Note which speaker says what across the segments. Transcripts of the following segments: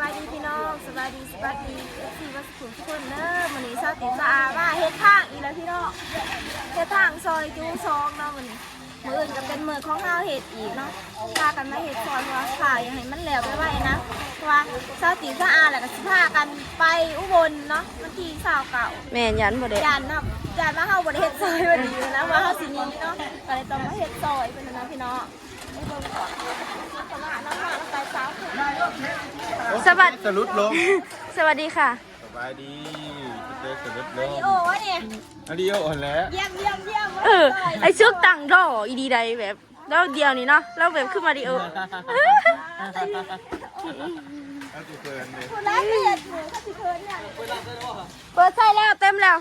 Speaker 1: บายดีพี่น้องสบายดีสบายดีเอฟซีวัสดุทุกคนเด้อมื้อนี้ชาวติสะอาว่าเฮ็ดทางอีแล้วพี่น้องเฮ็ดทางซอยจูซองเนาะมื้อนี้มื้ออื่นก็เป็นมื้อของเฮาเฮ็ดอีกเนาะพากันมาเฮ็ดซอยเพราะว่าข่าวยังให้มันแล้วไว้ๆนะเพราะว่าชาวติสะอาแล้วก็สิพากันไปอุบลเนาะวันที่29
Speaker 2: แม่นยันบ่ได้
Speaker 1: ยานเนาะยานมาเฮาบ่ได้เฮ็ดซอยวันนี้นะว่าเฮาสิหนี้เนาะก็เลยต้องมาเฮ็ดซอยเพิ่นนะพี่น้องไปเบิ่งก่อนสมาน้ำมาแล้วไปสาวเพิ่น
Speaker 2: สวัสดี
Speaker 3: สรุดลง
Speaker 2: สวัสดีค่ะ
Speaker 3: สบายดีเจ๊สรุดลง
Speaker 1: โอ้วะเนี่ย
Speaker 3: อันนี้อ่อนแล้ว
Speaker 1: เยี่ยมเยี่ยมเยี่ยม
Speaker 2: เออไอซึกตังดออีดีใดแบบแล้วเดียวนี่เนาะแล้วแบบขึ้นมาดิเออ
Speaker 3: แล้วกูเกินเลย
Speaker 1: คุณรักเรียนหนูก็สิเพิ่นเนี่ย
Speaker 2: เปิดใส่แล้วเต็มแล้ว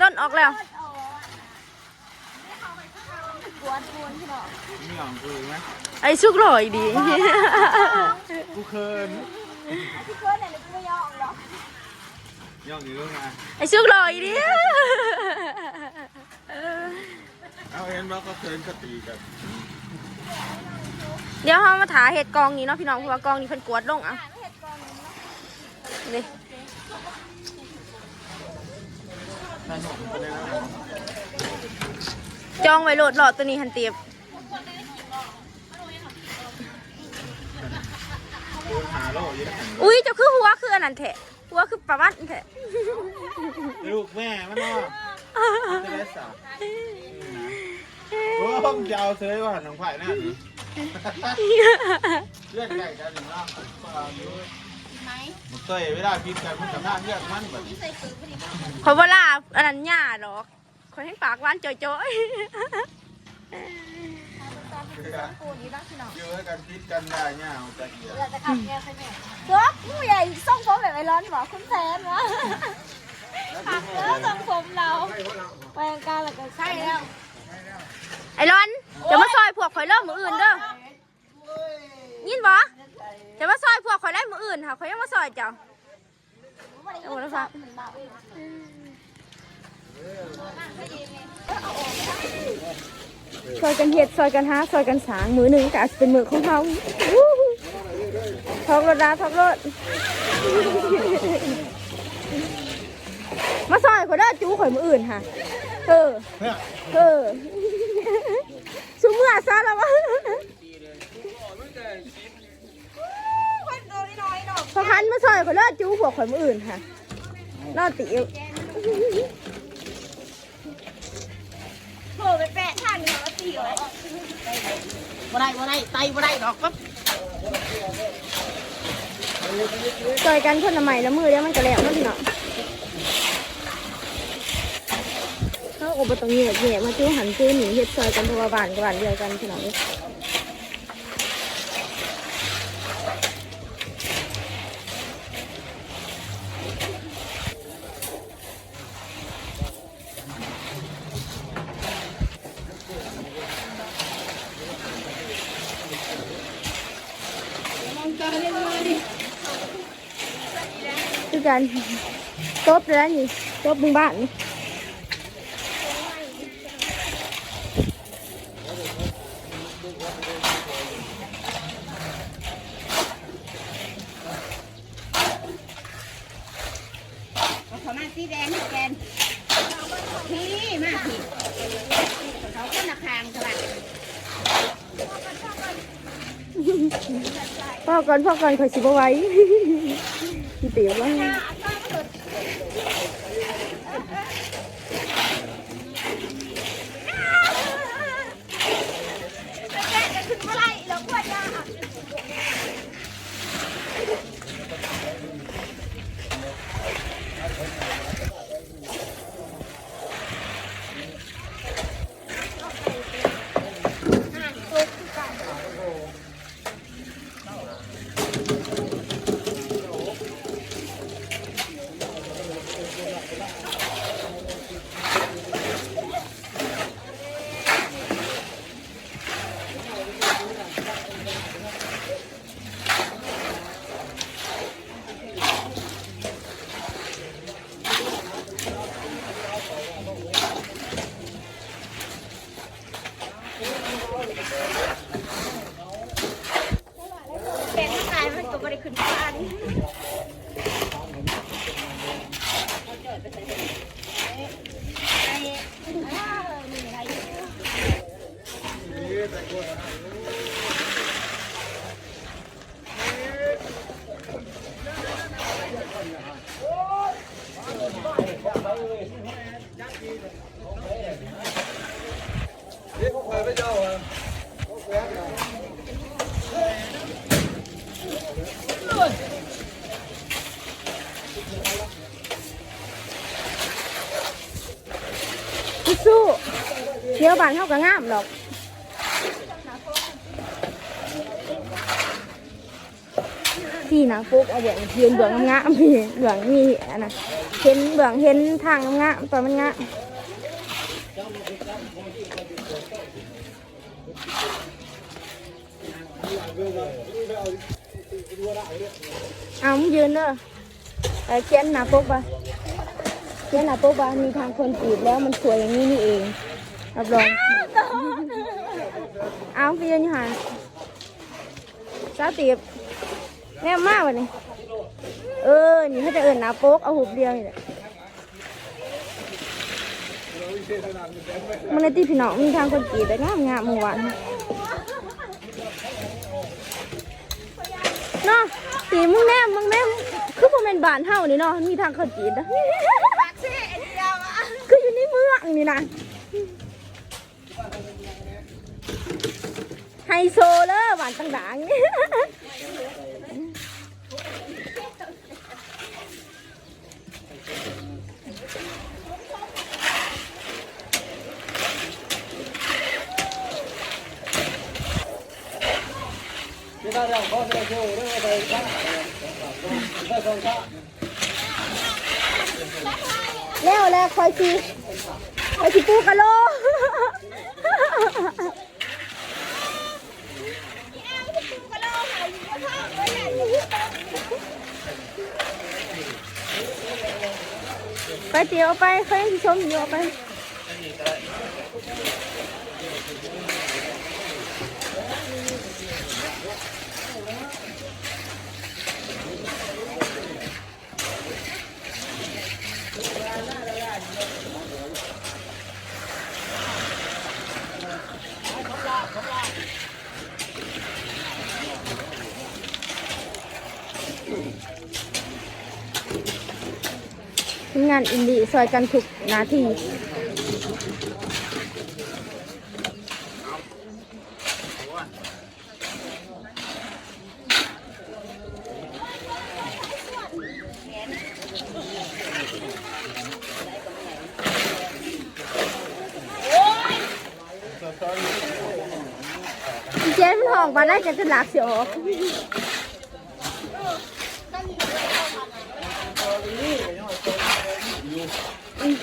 Speaker 2: ด้นออกแล้ว
Speaker 1: กวนกวนพี่น้อง
Speaker 3: มีหยองกูไหม
Speaker 2: ไอซึกหล่ออีดี
Speaker 3: กูเคิน
Speaker 1: ที่เพิ่นเนี่ยกูไม่ยอมหรอก
Speaker 3: หย่องอยู่ตรงไหน
Speaker 2: ไอซึกหล่ออีดี
Speaker 3: เอาเห็นว่าเขาเคินก็ตีกัน
Speaker 2: เดี๋ยวเรามาถาเห็ดกองนี้เนาะพี่น้องเพราะว่ากองนี้เพิ่นกวดลงอะ
Speaker 1: ไม่เห็ดกองนี้เนาะ
Speaker 2: นี่จองไว้โหลดหลอดตัวนี้หันเตียบ
Speaker 3: หาโลกยังหัน
Speaker 2: อุ้ยเจะคือหัวคืออันนั้นแทะหัวคือประวัติแทะ
Speaker 3: ลูกแม่มันเนาะจะได้สาวโอ้ผมจะเอาเซยว่าน้องไผ่นั่นเลื่อนใหญ่กันหนึ่งรอบมันเตยไม่ได้พิษกันมันกับหน้าเลือดมันแบบ
Speaker 2: ขอยบ่ลาอันนั้นหญ้าดอกขอยให้ปากหวานจ่อย
Speaker 1: ต ปูนี้นะพี่น้อง
Speaker 3: เยอะกันพิษกันได้เนี่ยเอาใจเอียด
Speaker 1: เราจะขับแก้วใช่ไหมเจ้าผู้ใหญ่ส่งผมแบบไอร้อนบอคุณแฟนวะขับเด้อส่งผมเราไปกางแล้วก็ใช่แล้ว
Speaker 2: ไอร้อนจะมาซอยพวกข่อยเริ่มมืออื่นเด้อยินบ่จะมาซอยพวกข่อยได้มืออื่นค่ะข่อยยังมาซอยเจ้าเอาหมดแล้วค่ะ ซอยกันเห็ดซอยกันหาซอยกันสางมือหนึ่งก็อาจจะเป็นมือของเขาวู้ฮู้ทอกรถดาทอกรถมาซอยข่อยได้จูข่อยมืออื่นค่ะเออ
Speaker 3: เอ
Speaker 2: อซุเมื่อซะแล้ววะพอคันมาซอยข่อยได้จูหัวข่อยมืออื่นค่ะนอนติว
Speaker 1: ผล่ไปแปะท่านเหรอสี่ร้อย
Speaker 4: บ่ได้บ่ได้ไตบ่ได้ดอกปั๊บ
Speaker 2: ซอยกันคนละใหม่ละมือเดี๋ยวมันก็แล้วมันพี่น้องเขาอบตรงนี้แบบนี้มาจู้หันจู้หนีเฮ็ดซอยกันเพราะว่าบ้านกับบ้านเดียวกันพี่น้อง กันตบแล้วนี่ตบมึงบ้าน
Speaker 4: พอมาสีแดงให้แกนพี่มาพี่เขาก็นาคางสวัสด
Speaker 2: พ่อก่อนพ่อก่อนคอยสิบเอาไว้ พี่เบ้า
Speaker 1: นเฮาก็งามดอกพี่นะปุ๊กเอาเบื้องยืนเบื้องงามพี่เบื้องมีอันนะเห็นเบื้องเห็นทางงามตอนมันงามเอามึงยืนเด้อเอ่อเขียนหน้าปุ๊กปะเขียนหน้าปุ๊กปะมีทางคนจีบแล้วมันสวยอย่างนี้นี่เอง รับรองเอาไปยืนอยู่หันสาวตีบแม่มากวันนี้เออ นี่เขาจะเอินหนาโป๊กเอาหุบเดียวนี่แหละมันในที่พี่น้องมีทางคนกรีดแต่งามงามเมื่อวานเนาะตีมึงแนมมึงแนมคือพอเป็นบานเฮานี่เนาะมีทางคนกรีดนะคืออยู่ในเมืองนี่นะ ฮโซเลยหวานต่างๆนี่แล้วแล้วคอยสิคอยสิปูกะโล ไปเตี๋ยวไปเคยชมอยู่ไป งานอินดีซอยกันทุกนาทีเจ๊มันห้องมาได้จะขึ้นหลักเสียอ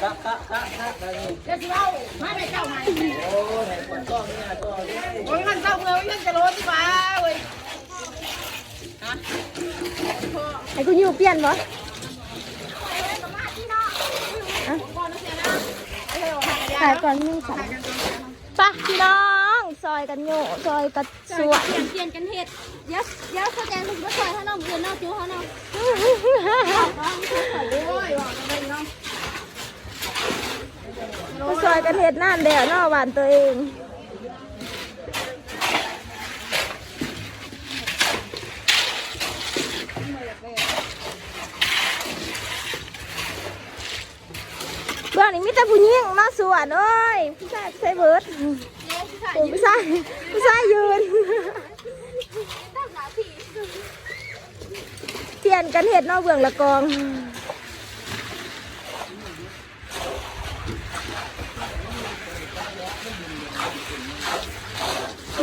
Speaker 3: ที่หรอนี่ถือว่าคนหมอ
Speaker 4: มาไปเจ้าใหม่โอ้ยมันเจ้าเมืองยังจะรถมาเว้ย
Speaker 1: ให้กูอยู่เปลี่ยนบ่ถ่ายก่อนมึงสามปะพี่น้องซอยกันโยซอยกันสวด
Speaker 2: เปลี่ยนเปลี่ยนกันเห็ดเดี๋ยวเดี๋ยวเขาแจงลูกก็ซอยเขาเนาะเงินเนาะจิ้วเขาเนาะ
Speaker 1: มาซอยกันเห็ดนั่นเดียวนอหวานตัวเองเบื้องนี้มีแต่ผู้หญิงมาสวนเอ้ยผู้ชายใส่เบิร์ดโอ้ผู้ชายผู้ชายยืนเปลี่ยนกันเห็ดนอเบืองละกอง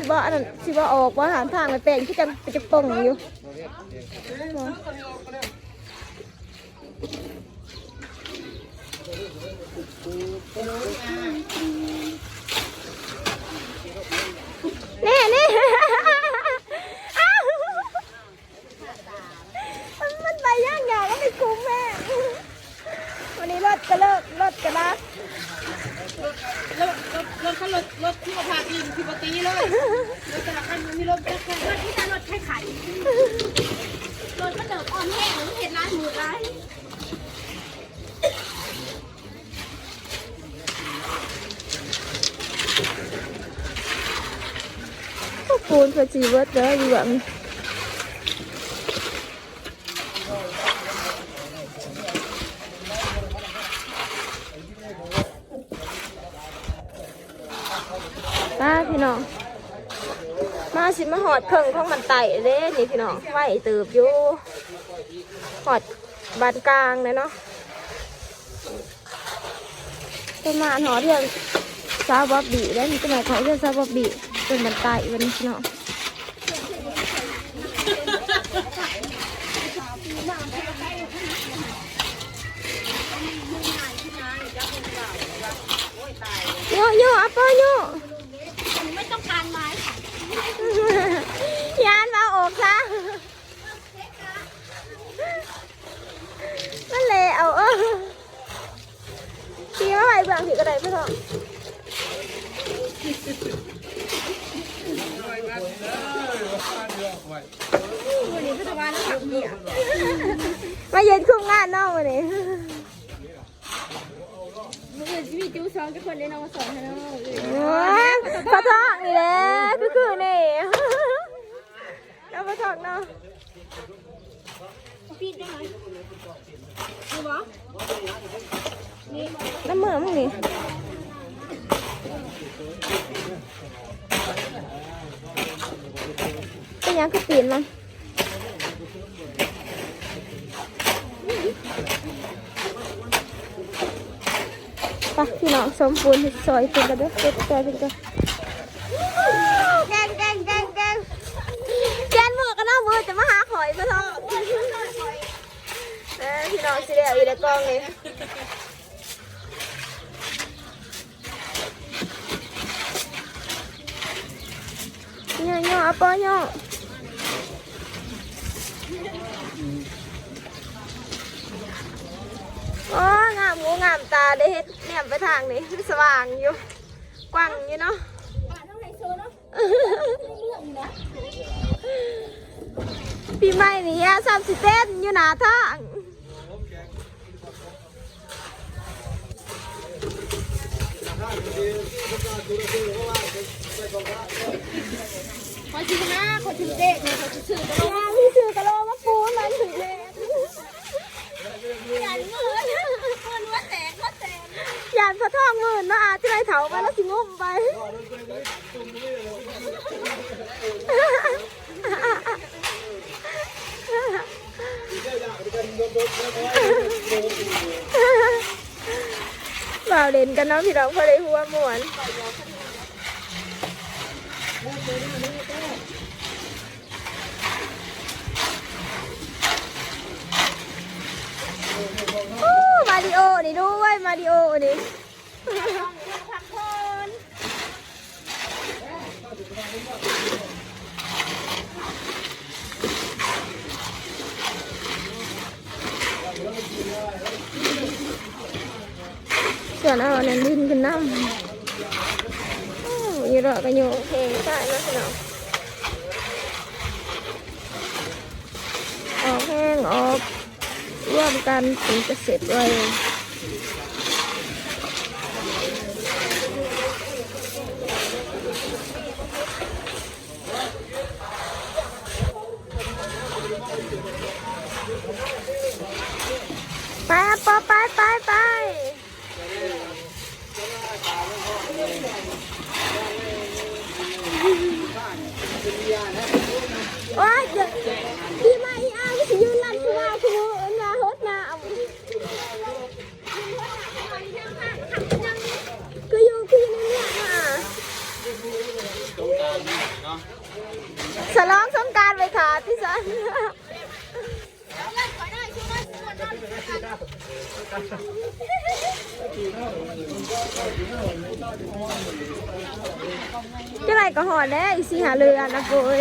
Speaker 1: ยันกูนี่นะมองนี่นะเสียเอาดินทรายซะอันคือคุ้มเลิกเถอะยังไงสิบ่อันนั้นสิบ่ออกว่าหางทางไปแปลงที่จะจะป่องอยู่นี่นี่อ้าวมันมันไปย่างยาวก็ไม่คุ้มแม่ วันนี้รถก็เลิกรถก็รัก
Speaker 4: รถรถรถเขารถรถที่มาพากินที่ปกติเลยรถแต่ละคันมันมีรถแค่แค่รถที่จะรถไข่ไข่รถก็เดินอ่อนแห้งหรือเห็นร้านหมูร้าน
Speaker 1: พวกปูนเพื่อจีเวิร์ดเด้ออยู่แบบนี้ป้าพี่น้อง มาสิมาหอดเพิ่งของมันไต่เด้นี่พี่น้องไหวเติบอยู่หอดบานกลางเลยเนาะประมาณหอเทือนซาบอบบีได้มีจังไหนขอเทือนซาบอบบีเป็นมันไต่วันนี้พี่น้องโยโย่อะปอโย
Speaker 4: ไม่ต้องการไม้ค่ะ
Speaker 1: ยานมาออกซะมันเลยเอาเออพี่ว่าไอ้เบื้องผีกระไดไม่ถอดมาเย็นคุ้มงานเนอกวันนี้
Speaker 2: มืออื่นชีวิตจูสองทุกคนได้น้องมาสอนให้น้องเลย
Speaker 1: โอ้ยพระทองนี่แหละคือคือนี่แล้วพระทองเนาะ
Speaker 2: ปีดได้ไหมนี่บอ
Speaker 1: น้ำมือมึงนี่ เป็นยังคือปีนมันไปพี่น้องสมปูนซอยเป็นกันเด้วยเก็บใจเป็นกันแกงแกงแกงแกงแกนมือกันเนาะมือจะมาหาหอยมาทองเออพี่น้องสิเดียวอีเด็กกล้องเลย 보여. 어, 감, 뭐, 감, 다, 내, 내 앞에 당, 내, 스왕, 요, 꽝, 요, 너. Pì như nó, thang Hãy subscribe cho kênh Ghiền Mì Gõ Để không
Speaker 2: bỏ lỡ คนชื่อห้าคนชื่อเด็กคนี่ยขอชื่อก
Speaker 4: ระโหลกที่
Speaker 1: ชื่
Speaker 2: อ
Speaker 1: กระโลมว่าปูมั
Speaker 2: นถึงเลยยานเงินเงินว่าแตกว่าแตก
Speaker 1: ยานพระทองหมื่นนะอาที่ไรเถาไปแล้วสิงุ่มไปเปล่าเด่นกันเนาะพี่เรางพอได้หัวมวน โอ้มาริโอนี่ด้วยมาริโอนี่
Speaker 2: พักคน
Speaker 1: ส่วนเอาอันนั้นดินขึ้นน้ำ อ้ยรอกันอยู่เพลงใช่ไหมพี่น้องออกแห้งออกร่วมกันถึงจะเสร็จไวไปอะปอไปไปไปว้ายเดี๋ยวพี่มาอีอาพี่สิยืนลั่นคือว่าคือเอิ้นว่าฮดนาเอาคืออยู่คืออยู่ในเนี่ยน่ะสลองสงกรารไปขาที่สัน จะไรก็หอดแล้วอีสีหาเรือนะโกย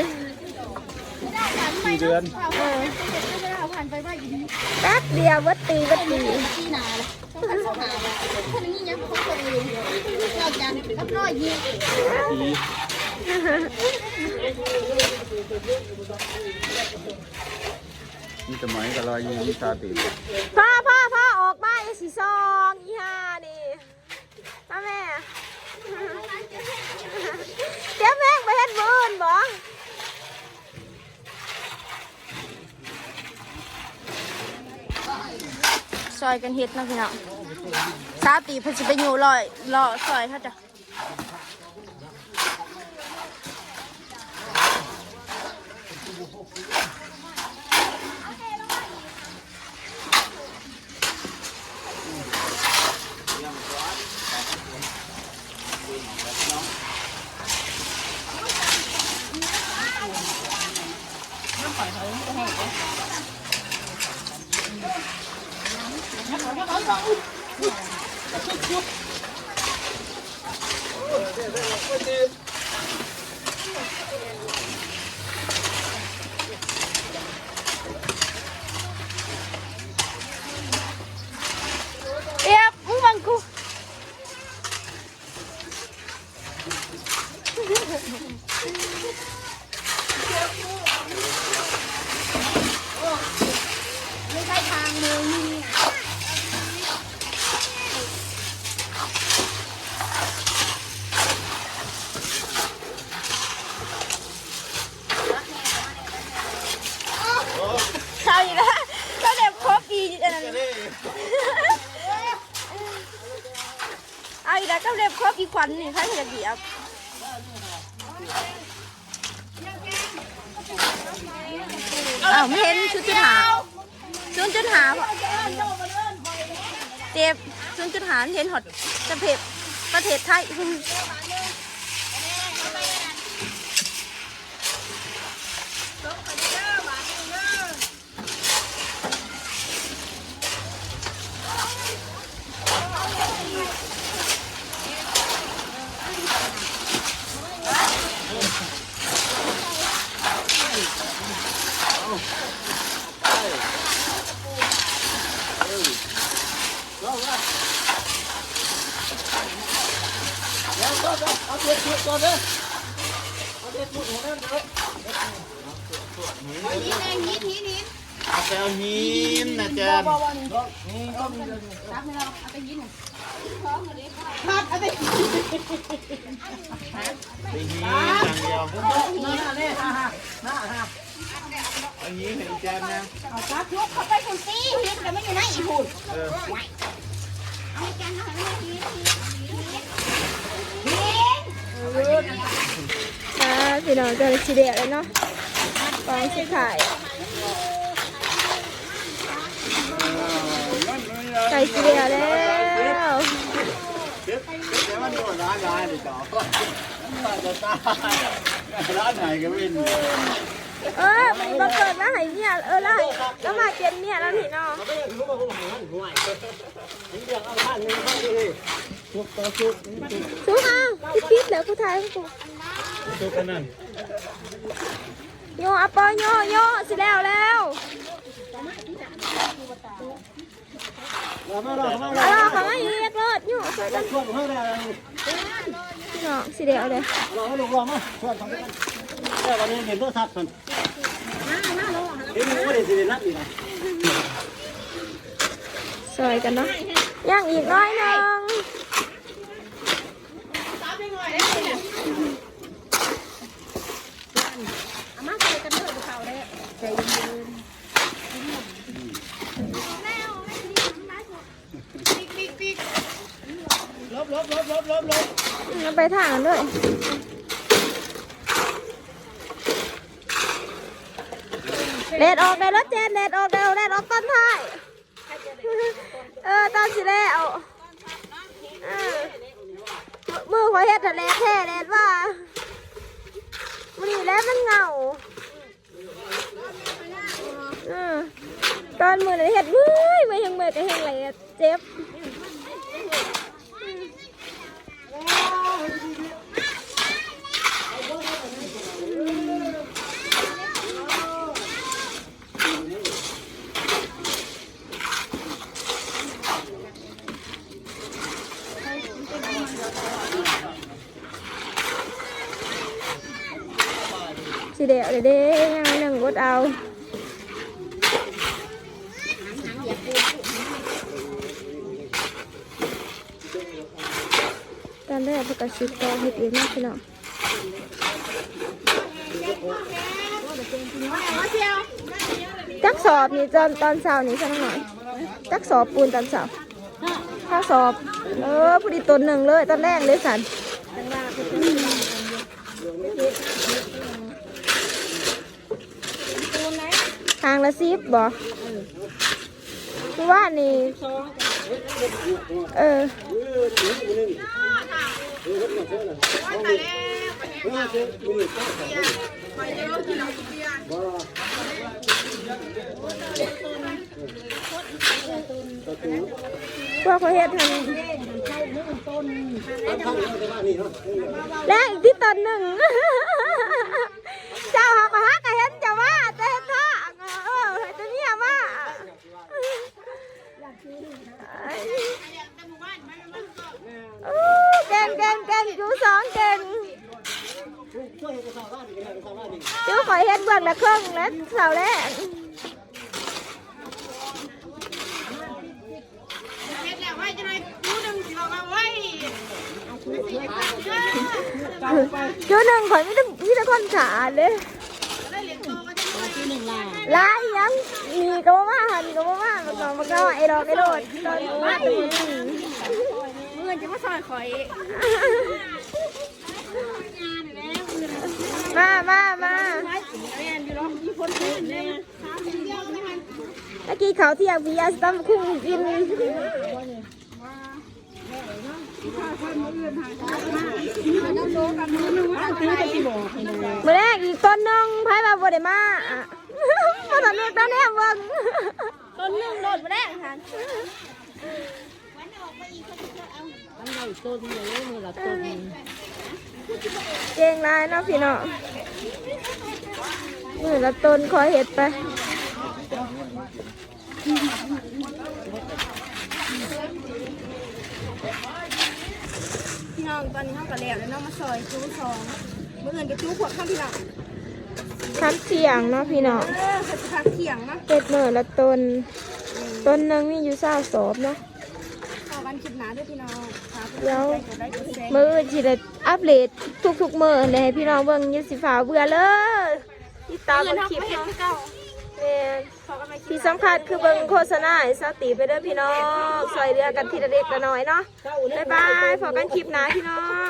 Speaker 3: สี่เดือน
Speaker 1: เออแป๊บเดียววัดตีวัดตี
Speaker 4: ที่นาเลยต้องการเข้าหาแบบคนนี้ยังเขาคนอื่นนอกจากรับน้อยยิง
Speaker 3: ทีนี่สมัยกับรอยยิงวิชาติ
Speaker 1: พ่อพ่อพ่อออกมาอย่าสีซองอีห่านี่มาแม่ เจ๊แม่งไปเฮ็ดบืนบ่ซอยกันเฮ็ดนะพี่น้องสาตีเพิ่นสิไปอยู่ลอยรอซอยเขาจ้ะเอ๊ะมึงบังกู เขาอีกแล้วเขาเด็บครบอีอันนั้นเอาอีกแล้วก็เรียบครบอีกขวัญนี่ค่ะจะเหยียบอ้าวไม่เห็นชุดจุดหาชุดจุดหาบ่เจ็บ ชุดจุดหาเห็นหดจะเพ็บประเทศไทย
Speaker 3: เอาไปเอาหินนะเจน
Speaker 4: ครับอะไร
Speaker 3: ไปหิน อย่างเดียวเอาหินให้เจนนะ
Speaker 4: เอาครับยกเข้าไปคนตีฮิตแต่ไม่อยู่ไหนอีหุ่น
Speaker 3: เออ
Speaker 4: เอาแกนหน่อยไม่ฮิตฮิต
Speaker 1: อ่าพี่น้องเจอสีเดียวเลยเนาะกองสีขายไก่สีเดียแล้ว
Speaker 3: เดี๋ยวมันโดนร้านยายเลยต่อจะตายร้านไหนก็ไม่รู้
Speaker 1: เออมันมาเปิดมาให้เนี่ยเออแล้วให้แล้วมาเจนเนี่ยแล้วนี่เนาะทุกอะคิดแล้วกูทายกู
Speaker 3: ทุกคนนั่น
Speaker 1: โยอะปอโยโยสิแล้วแล้ว เอาล่ะของไอ้เรียกรถโยช่วยกันพี่น้องสิเดียวเลย
Speaker 5: เราให้ลูกรอมาช่วยทำกันแต่วันนี้เห็นโทรศัพท์คนเห็นว่าเด็กสิเด็กนัดอีกนะ
Speaker 1: สวยกันเนาะย่างอีกน้อยหนึง
Speaker 4: อามาใส่กันเถอะเขาเลยใจเย็นปิ๊กปิ๊กปิ๊ก
Speaker 5: ล บลบลบลบลบลบ
Speaker 1: มันไปทางกันด้วยเลดออกได้รถเจนเลดออกเร็วเลดออกต้นท้ายเออตอนสิแล้วเออมือขอเฮ็ดแต่แลดแท้แลดว่ามันนี่แล้วมันเหงาเออตอนมือเลยเฮ็ดเว้ยไว้ยังเมื่อยก็แห้งไหลเจ็บ สิเดะเดะเด้ยังหนึ่งกดเอา ตอนแรกพกกระชิบต่อเห็ดเองนะพี่น้องจักสอบนี่ตอนตอนเช้านี่สักหน่อยจักสอบปูนตอนเช้าถ้าสอบ เออพอดีต้นหนึ่งเลยตอนแรกเลยสันทางละสิบบ่คือว่านี่ เออ พวกเขาเฮ็ดทันและอีกที่ตนหนึ่งเจ้าหากหากะเห็นจะว่าแต่เห็นท่าเออให้ตัวเมียมาโอ้ เก่งเก่งเก่งจูสองเก่ง
Speaker 5: ช่วยกันสาวบ้านนี่กันสาวบ้านนี่
Speaker 1: จูขอยเฮ็ดเบื้องละครึ่งและเสาแรก
Speaker 4: เฮ็ดแล้วไว้จะไหนกูดึงสิเอามาไว้
Speaker 1: จูหนึ่งขอยไมแต่ได้มีแต่คนขาเลย
Speaker 4: ได้เหรียญทองก็จะได้
Speaker 1: ลายยังมีก็บ่มาหันก็บ่มามันก็มันก็ไอ้ดอกไอ้โดดตอนไม่
Speaker 4: เงินจะมาซอยข่อย
Speaker 1: มามามา
Speaker 4: แม่นอยู่เนาะมีคนซื้อแน่สามเดียวไม่ทัน
Speaker 1: เมื่อกี้เขาเที่ยงพี่ยาสตัมคุ้งกิน
Speaker 4: ซื้อจะสิบอกให้ดู
Speaker 1: เมื่อแรกอีกต้นหนึงไพ่มาบ่ได้มาอะ มาตอนนี้ตอนนี้เบิ่ง
Speaker 2: ต้นหนึ่งโดดมาแรกค่ะ
Speaker 1: เก่งหลายเนาะพี่เนาะมือละต้นคอยเห็ดไป
Speaker 2: พี่น้องตอนนี้เขาก็แล้วแล้วน้องมาซอยจูสองเมื่อเงินก็จูขวดข้างพี่น้อง
Speaker 1: ทับเสียงเนาะพี่เนาะ
Speaker 2: เออเขาจะพักเที่ยงนะ
Speaker 1: เห็ดมือละต้น ต้นหนึงมีอยู่เศร้าสอบเนาะ
Speaker 2: ต่อกันคลิปหนาด้วยพี่น้องค่ะ
Speaker 1: เดี๋ยว
Speaker 2: กดไลค์กดแชร์
Speaker 1: มืออื่นสิได้อัปเดตทุกๆมือเลยให้พี่น้องเบิ่งอยิสิฟ้าเบื่อเลยติดตาม
Speaker 2: เงิน
Speaker 1: เบิ่ง
Speaker 2: เขา
Speaker 1: คลิป
Speaker 2: ไปเห็น
Speaker 1: เนาะ
Speaker 2: คือเก่า
Speaker 1: แม่น
Speaker 2: ขอกันไปคลิป
Speaker 1: ที่สำคัญคือเบิ่งโฆษณาให้สติไปเด้อพี่น้องซอยเรือกันทีละเล็กละน้อยเนาะบ๊ายบายพบกันคลิปหน้าพี่น้อง
Speaker 2: หน้า